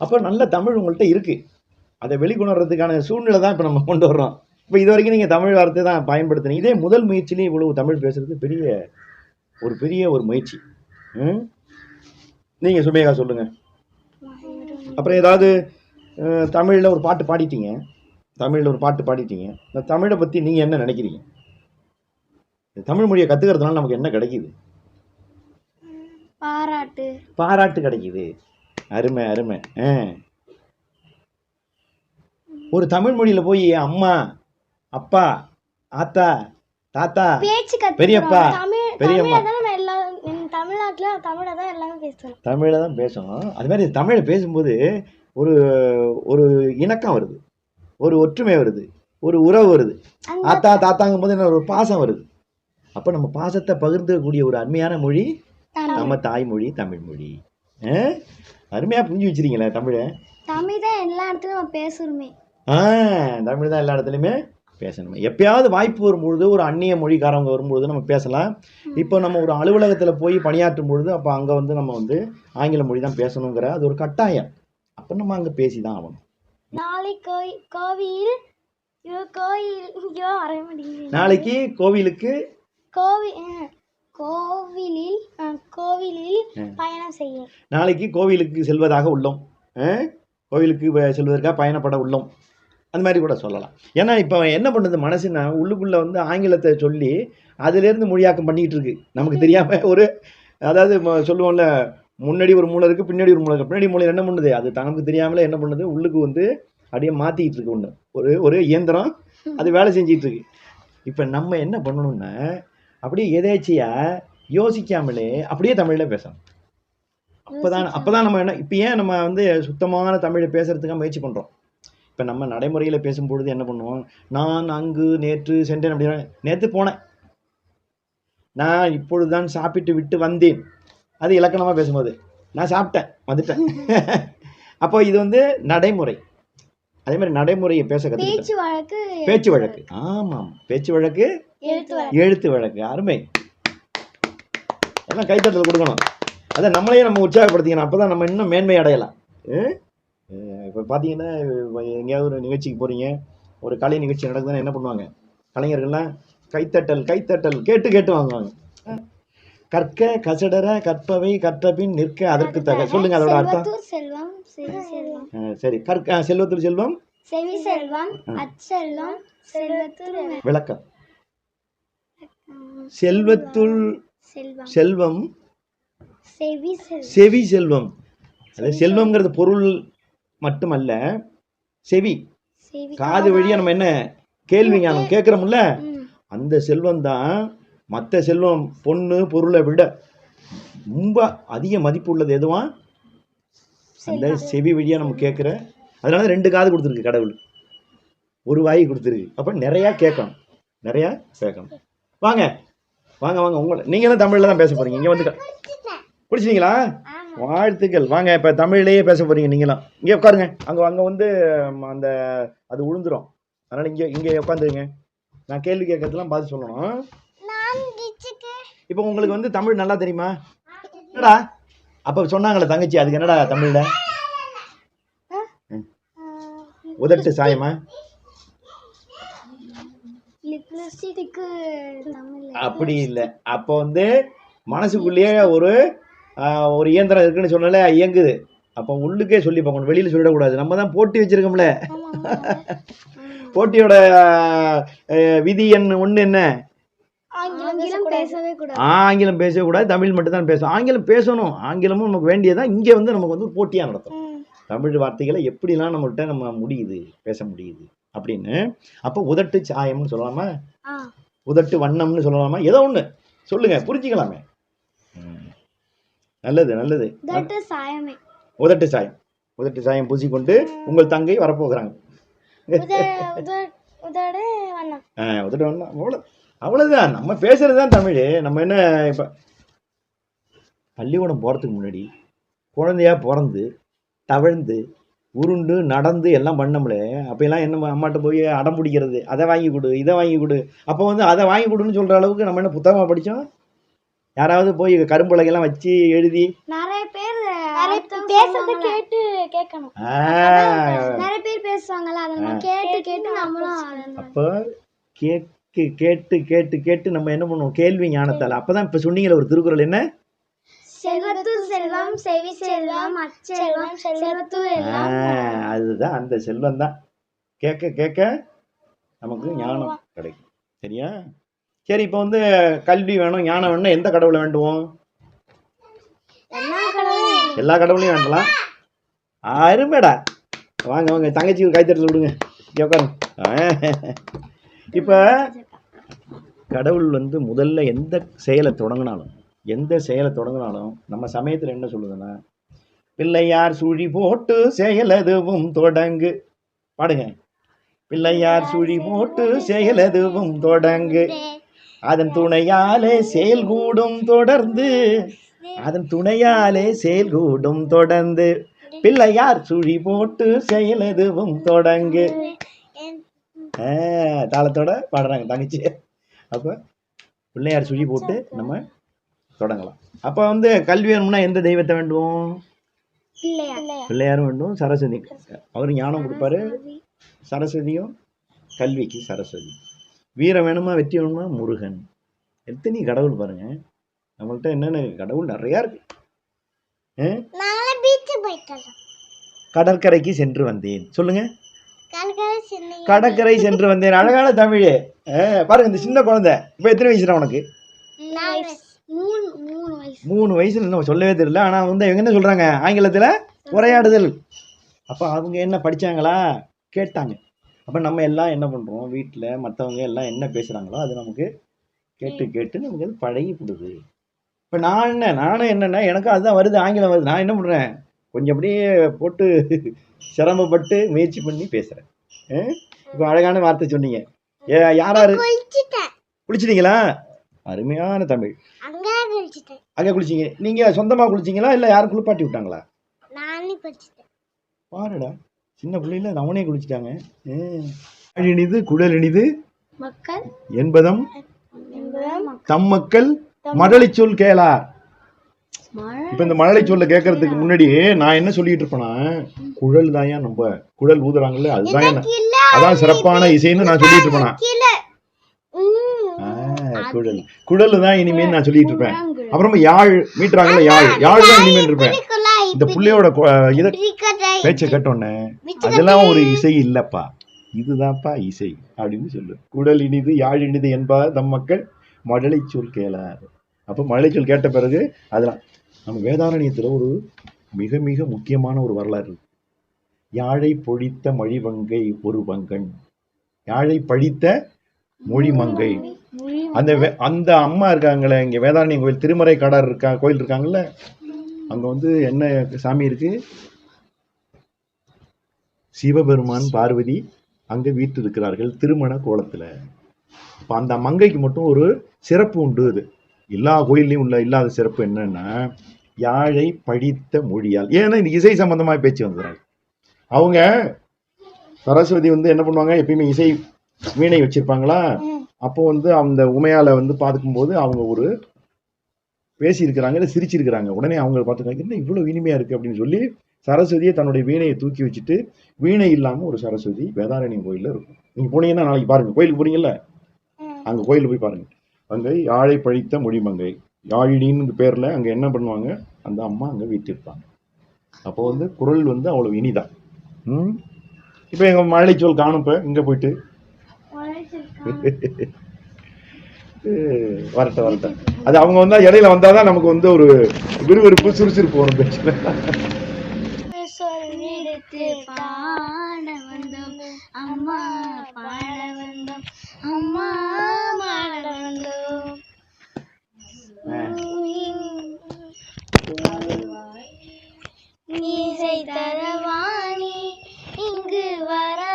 அப்போ நல்ல தமிழ் உங்கள்கிட்ட இருக்குது அதை வெளிக்கொணர்றதுக்கான சூழ்நிலை தான் இப்போ நம்ம கொண்டு வர்றோம். இப்போ இது வரைக்கும் நீங்கள் தமிழ் வார்த்தை தான் பயன்படுத்துனீங்க. இதே முதல் முயற்சியிலே இவ்வளவு தமிழ் பேசுறது பெரிய ஒரு பெரிய ஒரு முயற்சி. ம்? நீங்கள் சுமேகா சொல்லுங்கள் அப்புறம் ஏதாவது தமிழில் ஒரு பாட்டு பாடிட்டீங்க. தமிழில் ஒரு பாட்டு பாடிட்டீங்க. இந்த தமிழை பற்றி நீங்கள் என்ன நினைக்கிறீங்க? தமிழ் மொழியை கற்றுக்கிறதுனால நமக்கு என்ன கிடைக்குது? பாராட்டு. பாராட்டு கிடைக்குது. அருமை அருமை. ஆ. ஒரு தமிழ் மொழியில் போய் அம்மா அப்பா ஆத்தா தாத்தா பெரியப்பா தமிழ் பெரியம்மா. தமிழை தமிழ்நாட்டுல தமிழை தான் எல்லாமே பேசுறோம் தமிழில் தான் பேசணும். அது மாதிரி தமிழை பேசும்போது ஒரு ஒரு இணக்கம் வருது. ஒரு ஒற்றுமை வருது. ஒரு உறவு வருது. ஆத்தா தாத்தாங்கும் போது என்ன ஒரு பாசம் வருது. அப்போ நம்ம பாசத்தை பகிர்ந்துக்கூடிய ஒரு அருமையான மொழி தமிழ். நம்ம தாய்மொழி தமிழ் மொழி ஆ? அருமையாக புரிஞ்சு வச்சிருக்கீங்களே தமிழை. தமிழ் தான் எல்லா இடத்துலயும் நம்ம பேசுறோமே. ஆ தமிழ் தான் எல்லா இடத்துலையுமே பேசணும். எப்பயாவது வாய்ப்பு வரும்பொழுது ஒரு அந்நிய மொழிக்காரவங்க வரும்பொழுது நம்ம பேசலாம். இப்போ நம்ம ஒரு அலுவலகத்தில் போய் பணியாற்றும் பொழுது அப்போ அங்கே வந்து நம்ம வந்து ஆங்கில மொழி தான் பேசணுங்கிற அது ஒரு கட்டாயம். அப்போ நம்ம அங்கே பேசி தான் ஆகணும் நாளை கோவில் கோயில் நாளைக்கு கோவிலுக்கு கோவில் கோவிலில் கோவிலில் பயணம் செய்ய நாளைக்கு கோவிலுக்கு செல்வதாக உள்ளோம்? கோவிலுக்கு செல்வதற்காக பயணப்பட உள்ளோம். அந்த மாதிரி கூட சொல்லலாம். ஏன்னா இப்போ என்ன பண்ணுது மனசுனா உள்ளுக்குள்ளே வந்து ஆங்கிலத்தை சொல்லி அதுலேருந்து மொழியாக்கம் பண்ணிக்கிட்டு இருக்கு. நமக்கு தெரியாமல் ஒரு அதாவது சொல்லுவோம்ல முன்னாடி ஒரு மூளை இருக்குது பின்னாடி ஒரு மூளை இருக்குது பின்னாடி மூளை என்ன பண்ணுது? அது தனக்கு தெரியாமலே என்ன பண்ணுது? உள்ளுக்கு வந்து அப்படியே மாற்றிக்கிட்டு இருக்கு ஒன்று ஒரு ஒரு இயந்திரம் அது வேலை செஞ்சிட்டு இருக்கு. இப்போ நம்ம என்ன பண்ணணும்னா அப்படியே எதேச்சியாக யோசிக்காமலே அப்படியே தமிழில் பேசணும். அப்பதான் அப்பதான் நம்ம என்ன இப்போ ஏன் நம்ம வந்து சுத்தமான தமிழை பேசுறதுக்காக முயற்சி பண்ணுறோம் இப்போ நம்ம நடைமுறையில் பேசும்பொழுது என்ன பண்ணுவோம்? நான் அங்கு நேற்று சென்றேன் அப்படின்னா நேற்று போனேன். நான் இப்பொழுதுதான் சாப்பிட்டு விட்டு வந்தேன். அது இலக்கணமாக பேசும்போது. நான் சாப்பிட்டேன் வந்துட்டேன். அப்போ இது வந்து நடைமுறை. அதே மாதிரி நடைமுறையை பேச கற்றுக்கிட்டேன் பேச்சு வழக்கு பேச்சு வழக்கு. ஆமாம். பேச்சு வழக்கு எழுத்து வழக்கு. அருமை. எல்லாம் கைத்தட்டல் கொடுக்கணும். அதை நம்மளையே நம்ம உற்சாகப்படுத்திக்கணும். அப்போ தான் நம்ம இன்னும் மேன்மை அடையலாம். இப்போ பார்த்தீங்கன்னா எங்கேயாவது ஒரு நிகழ்ச்சிக்கு போகிறீங்க ஒரு கலை நிகழ்ச்சி நடக்குதுன்னா என்ன பண்ணுவாங்க? கலைஞர்கள்லாம் கைத்தட்டல் கைத்தட்டல் கேட்டு கேட்டு வாங்குவாங்க. கற்க கசடர கற்பவை கற்றபின் நிற்க அதற்கு தக. சொல்லுங்க அதோட அர்த்தம். செல்வத்தூர் சரி. கற்க அஹ், செல்வத்தில் செல்வம். செவி செல்வம் அச்செல்வம் செல்வத்தூர் விளக்கம். செல்வத்துள் செல்வம். செவி செல்வம். செவி செல்வம். அது செல்வம்ங்கிறது பொருள் மட்டுமல்ல செவி. செவி. காது வழியா நம்ம என்ன கேள்வி ஞானம் கேட்குறோம்ல. அந்த செல்வம் தான் மற்ற செல்வம் பொண்ணு பொருளை விட ரொம்ப அதிக மதிப்பு உள்ளது எதுவா அந்த செவி வழியா நம்ம கேட்குற அதனால தான் ரெண்டு காது கொடுத்துருக்கு கடவுள். ஒரு வாய் கொடுத்துருக்கு. அப்போ நிறையா கேட்கணும். நிறையா கேட்கணும். வாங்க. வாங்க வாங்க. உங்களை நீங்களும் தமிழில் தான் பேச போறீங்க? இங்கே வந்து பிடிச்சிங்களா வாழ்த்துக்கள். வாங்க இப்போ தமிழ்லேயே பேச போறீங்க நீங்களும். இங்கே உட்காருங்க. அங்கே அங்கே வந்து அந்த அது உளுந்துரும். அதனால் இங்கே இங்கே உட்காந்துருங்க. நான் கேள்வி கேட்கறதுலாம் பார்த்து சொல்லணும். இப்போ உங்களுக்கு வந்து தமிழ் நல்லா தெரியுமா? என்னடா? அப்போ சொன்னாங்களே தங்கச்சி அதுக்கு என்னடா தமிழில்? உதட்டு சாயமா? அப்படி இல்லை. அப்போ வந்து மனசுக்குள்ளேயே ஒரு ஒரு இயந்திரம் இருக்குன்னு சொன்னாலே இயங்குது. அப்போ உள்ளுக்கே சொல்லி பார்க்கணும். வெளியில் சொல்லிடக்கூடாது. நம்ம தான் போட்டி வச்சிருக்கோம்ல. போட்டியோட விதி எண் ஒன்று என்ன? ஆங்கிலம் பேசவே கூடாது. தமிழ் மட்டும் தான் பேசணும். ஆங்கிலம் பேசணும். ஆங்கிலமும் நமக்கு வேண்டியதான் இங்கே வந்து நமக்கு வந்து போட்டியாக நடத்தும். தமிழ் வார்த்தைகளை எப்படிலாம் நம்மகிட்ட நம்ம முடியுது பேச முடியுது அப்படின்னு. அப்போ உதட்டு சாயம்னு சொல்லலாமா? ஆ. உதட்டு வண்ணம்னு சொல்லலாமா? ஏதோ ஒன்று சொல்லுங்க புரிஞ்சுக்கலாமே. நல்லது நல்லது. உதட்டு சாயம். உதட்டு சாயம். பூசிக்கொண்டு உங்கள் தங்கை வரப்போகிறாங்க. உத உத உதடு வண்ணம். ஆ உதட்டு வண்ணம். அவ்வளோ அவ்வளோதான் நம்ம பேசுறது தான் தமிழ். நம்ம என்ன இப்போ பள்ளிக்கூடம் போகிறதுக்கு முன்னாடி குழந்தையா பிறந்து தவழ்ந்து உருண்டு நடந்து எல்லாம் பண்ணோம்லே. அப்போல்லாம் என்ன அம்மாட்ட போய் அடம் பிடிக்கிறது? அதை வாங்கி கொடு இதை வாங்கி கொடு. அப்போ வந்து அதை வாங்கி கொடுன்னு சொல்கிற அளவுக்கு நம்ம என்ன புத்தகமாக படித்தோம் யாராவது போய் கரும்புலகையெல்லாம் வச்சு எழுதி நிறைய பேர் பேசுறத கேட்டு கேட்கணும். நிறைய பேர் பேசுவாங்கல்ல அதை கேட்டு கேட்டு நம்மளும் அப்போ கேட்டு கேட்டு கேட்டு கேட்டு நம்ம என்ன பண்ணுவோம்? கேள்வி ஞானத்தால். அப்பதான் இப்ப சொன்னீங்களே ஒரு திருக்குறள் என்ன? செல்வத்து செல்வம் செவி செல்வம் அச்செல்வம் செல்வத்து ஆ, அதுதான் அந்த செல்வம் தான் கேட்க கேட்க நமக்கு ஞானம் கிடைக்கும். சரியா? சரி இப்போ வந்து கல்வி வேணும் ஞானம் வேணும் எந்த கடவுளை வேண்டுவோம்? எல்லா கடவுளையும். வேண்டலாம். அருமைடா. வாங்க வாங்க தங்கச்சி ஒரு கைத்தட்டல் விடுங்க. உட்காருங்க. இப்போ கடவுள் வந்து முதல்ல எந்த செயலை தொடங்கினாலும் எந்த செயலை தொடங்கினாலும் நம்ம சமயத்தில் என்ன சொல்லுதுன்னா பிள்ளையார் சுழி போட்டு செயலதுவும் தொடங்கு. பாடுங்க. பிள்ளையார் சுழி போட்டு செயலதுவும் தொடங்கு. அதன் துணையாலே செயல்கூடும் தொடர்ந்து. அதன் துணையாலே செயல்கூடும் தொடர்ந்து. பிள்ளையார் சுழி போட்டு செயலதுவும் தொடங்கு. தாளத்தோட பாடுறாங்க தங்கச்சி. அப்போ பிள்ளையார் சுழி போட்டு நம்ம தொடங்கலாம். அப்போ வந்து கல்வி வேணும்னா எந்த தெய்வத்தை வேண்டுவோம்? பிள்ளையாரும் வேண்டும் சரஸ்வதி. அவர் ஞானம் கொடுப்பாரு. சரஸ்வதியும் கல்விக்கு சரஸ்வதி. வீரம் வேணுமா வெற்றி வேணுமா? முருகன். எத்தனை கடவுள் பாருங்க. நம்மள்ட்ட என்னென்ன கடவுள் நிறையா இருக்கு. கடற்கரைக்கு சென்று வந்தேன். சொல்லுங்க. கலக்கரை சின்ன கடற்கரை சென்று வந்தேன். அழகான தமிழ். பாருங்க இந்த சின்ன குழந்தை. இப்போ எத்தனை வயசுடா உனக்கு? மூணு மூணு வயசு. மூணு வயசுல இன்னும் சொல்லவே தெரியல. ஆனால் வந்து இவங்க என்ன சொல்றாங்க? ஆங்கிலத்தில் உரையாடுதல். அப்போ அவங்க என்ன படிச்சாங்களா? கேட்டாங்க. அப்போ நம்ம எல்லாம் என்ன பண்ணுறோம் வீட்டில் மற்றவங்க எல்லாம் என்ன பேசுகிறாங்களோ அது நமக்கு கேட்டு கேட்டு நமக்கு அது பழகி கொடுது இப்போ நான் என்ன? நானும் என்னென்னா எனக்கும் அதுதான் வருது ஆங்கிலம் வருது. நான் என்ன பண்ணுறேன் கொஞ்சம் அப்படியே போட்டு சிரமப்பட்டு முயற்சி பண்ணி பேசுகிறேன் இப்போ அழகான வார்த்தை சொன்னீங்க. ஏ யார் யார் குளிச்சுட்டேன். குளிச்சிட்டீங்களா? அருமையான தமிழ். அங்கே குளிச்சிங்க. நீங்கள் சொந்தமாக குளிச்சிங்களா? இல்லை யாரும் குளிப்பாட்டி விட்டாங்களா? பாருடா சின்ன பிள்ளையில அவனே குளிச்சிட்டாங்க. இனிது மக்கள். என்பதம் தம் மக்கள் சொல் கேளார். இப்ப இந்த மழலை சொல்ல கேட்கறதுக்கு முன்னாடி நான் என்ன சொல்லிட்டு இருப்பேனா? குழல் தாயா நம்ம. குழல் ஊதுறாங்கல்ல அதுதான் அதான் சிறப்பான இசைன்னு நான் சொல்லிட்டு இருப்பேனா? குழல். குழல் தான் இனிமேல் நான் சொல்லிட்டு இருப்பேன். அப்புறமா யாழ் மீட்டுறாங்கல்ல யாழ். யாழ் தான் இனிமேல் இருப்பேன். இந்த புள்ளையோட இத பேச்சை கேட்டோன்னே அதெல்லாம் ஒரு இசை இல்லப்பா. இதுதான்ப்பா இசை அப்படின்னு சொல்லு. குடல் இனிது யாழ் இனிது என்பார் தம் மக்கள். மழலை சொல் கேளார். அப்போ மழலை சொல் கேட்ட பிறகு அதெல்லாம் நம்ம வேதாரண்யத்தில் ஒரு மிக மிக முக்கியமான ஒரு வரலாறு. இருக்கு. யாழை பொழித்த மொழிவங்கை ஒரு வங்கன். யாழை பழித்த மொழிமங்கை அந்த அந்த அம்மா இருக்காங்களே இங்க வேதாரண்யம் கோயில் திருமறை காடார் இருக்கா கோயில் இருக்காங்கல்ல? அங்க வந்து என்ன சாமி இருக்கு? சிவபெருமான் பார்வதி அங்க வீட்டு இருக்கிறார்கள் திருமண கோலத்துல. இப்போ அந்த மங்கைக்கு மட்டும் ஒரு சிறப்பு உண்டு இது எல்லா கோயில்லையும் உள்ள இல்லாத சிறப்பு என்னன்னா யாழை படித்த மொழியால். ஏன்னா இந்த இசை சம்பந்தமா பேச்சு வந்துடுறாங்க அவங்க சரஸ்வதி வந்து என்ன பண்ணுவாங்க? எப்பயுமே இசை வீணை வச்சிருப்பாங்களா? அப்போ வந்து அந்த உமையால வந்து பார்க்கும்போது அவங்க ஒரு பேசியிருக்கிறாங்க இல்லை சிரிச்சிருக்கிறாங்க. உடனே அவங்க பார்த்துக்காங்க என்ன இவ்வளோ இனிமையா இருக்கு அப்படின்னு சொல்லி சரஸ்வதியை தன்னுடைய வீணையை தூக்கி வச்சுட்டு வீணை இல்லாம ஒரு சரஸ்வதி வேதாரண்யம் கோயில்ல இருக்கும். நீங்க போனீங்கன்னா நாளைக்கு பாருங்க. கோயிலுக்கு போறீங்கல்ல? அங்க கோயிலுக்கு போய் பாருங்க. அங்க யாழை பழித்த மொழிமங்கை யாழினின்னு பேர்ல அங்க என்ன பண்ணுவாங்க? அந்த அம்மா அங்க வீட்டிருப்பாங்க. அப்போ வந்து குரல் வந்து அவ்வளவு இனிதான் ம்? இப்போ எங்க மழைச்சொல் காணும் இப்ப இங்க போயிட்டு. அஹ் வரட்டும் வரட்டும். அது அவங்க வந்தா இடையில வந்தாதான் நமக்கு வந்து ஒரு விறுவிறுப்பு சுறுசுறுப்பு வரும் பேச்சுல. இசை தரவாணி இங்கு வர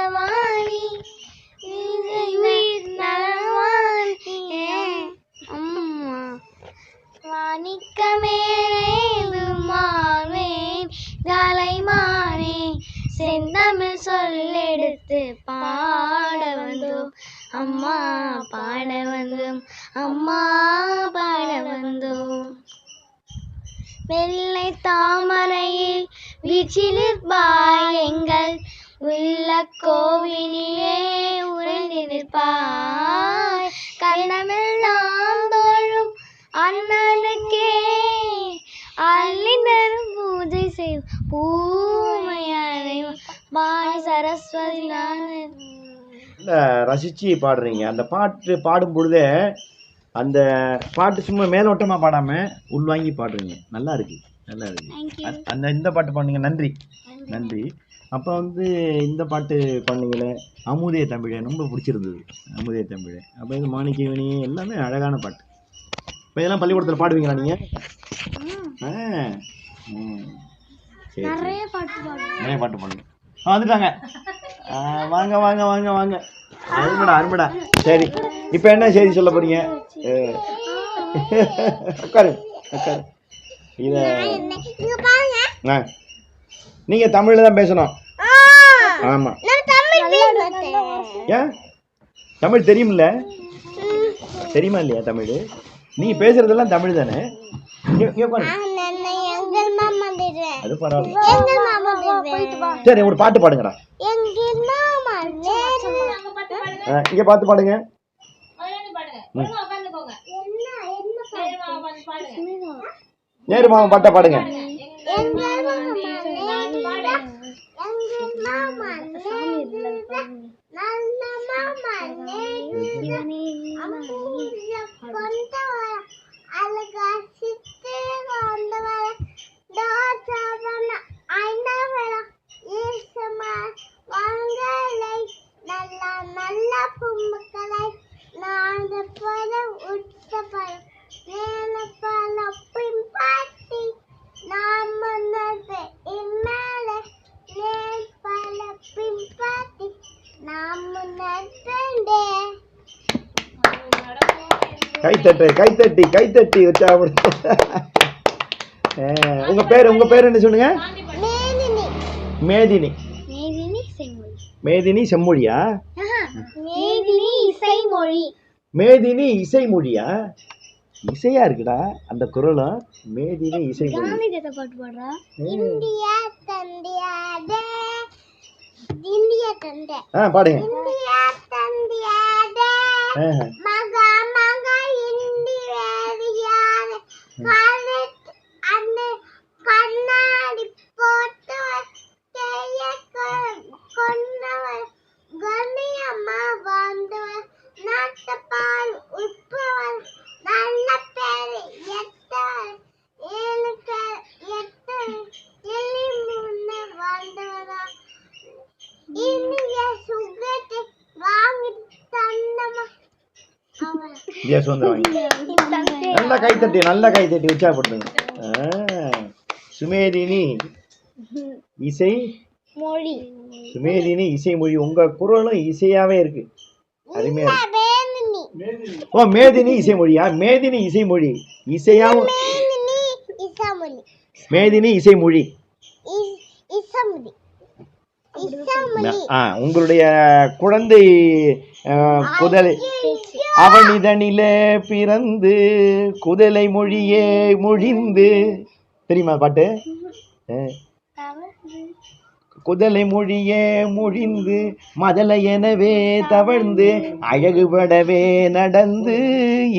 ரசித்து பாடுறீங்க. அந்த பாட்டு பாடும் பொழுதே அந்த பாட்டு சும்மா மேலோட்டமாக பாடாமல் உள்வாங்கி பாடுறீங்க. நல்லா இருக்கு. நல்லா இருக்கு. அந்த இந்த பாட்டு பாடுங்க நன்றி. நன்றி. அப்போ வந்து இந்த பாட்டு பண்ணீங்களே அமுதே தமிழே. ரொம்ப பிடிச்சிருந்தது. அமுதே தமிழே. அப்போ இது மாணிக்கவேணி எல்லாமே அழகான பாட்டு. இப்போ இதெல்லாம் பள்ளிக்கூடத்தில் பாடுவீங்களா நீங்கள் ஆ. சரி. நிறைய பாட்டு பாடுவேன். நிறைய பாட்டு பாடுங்க. வந்துட்டாங்க. வாங்க வாங்க வாங்க வாங்க. அருமடா அருமடா. சரி இப்போ என்ன செய்தி சொல்ல போறீங்க. உட்காரு உட்காரு. இதை ஆ. நீங்கள் தமிழில் தான் பேசணும். ஆமாம் நான் தமிழ் பேசுறேன் ஏன் தமிழ் தெரியுமில்ல தெரியுமா இல்லையா தமிழ்? நீங்கள் பேசுறதெல்லாம் தமிழ் தானே? அது பரவாயில்ல. சரி ஒரு பாட்டு பாடுங்கடா. இங்க பார்த்து பாடுங்க. நேரு மாமா பாட்டா பாடுங்க. அழகா மாமா எங்கள் மாமா நல்ல மாமா அம்பூர்ல கைத்தட்டு கைத்தட்டி கைத்தட்டி ஆ, உங்க பேர் உங்க பேர் என்ன சொல்லுங்க? மேதினி. மேதினி. செம்மொழியா? மேதினி இசைமொழி. மேதினி இசைமொழியா? இசையா இருக்குடா அந்த குரலும் மேதினி இசைமொழி. காந்திஜத்தை பாட்டு பாடுறா. இந்தியா தந்தியாதே இந்தியா தந்தே. ஆ பாடுங்க. இந்தியா தந்தியாதே மகா சுதந்திரம் வாங்கி. நல்லா கைத்தட்டி நல்லா கைத்தட்டி உற்சாகப்படுத்துங்க ஆ, சுமேதினி இசை. மொழி. சுமேதினி இசைமொழி உங்க குரலும் இசையாவே இருக்கு. அருமையா இருக்கு. ஓ மேதினி இசைமொழியா மேதினி இசைமொழி இசையாவும் வேணினி இசமொழி மேதினி இசமொழி ஆ உங்களுடைய குழந்தை குதலை அவனிதனிலே பிறந்து குதலை மொழியே மொழிந்து. தெரியுமா பாட்டு? குதலை மொழியே மொழிந்து மதலை எனவே தவழ்ந்து அழகுபடவே நடந்து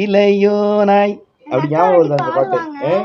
இளையோனாய். அப்படி ஞாபகம் வருது அந்த பாட்டு?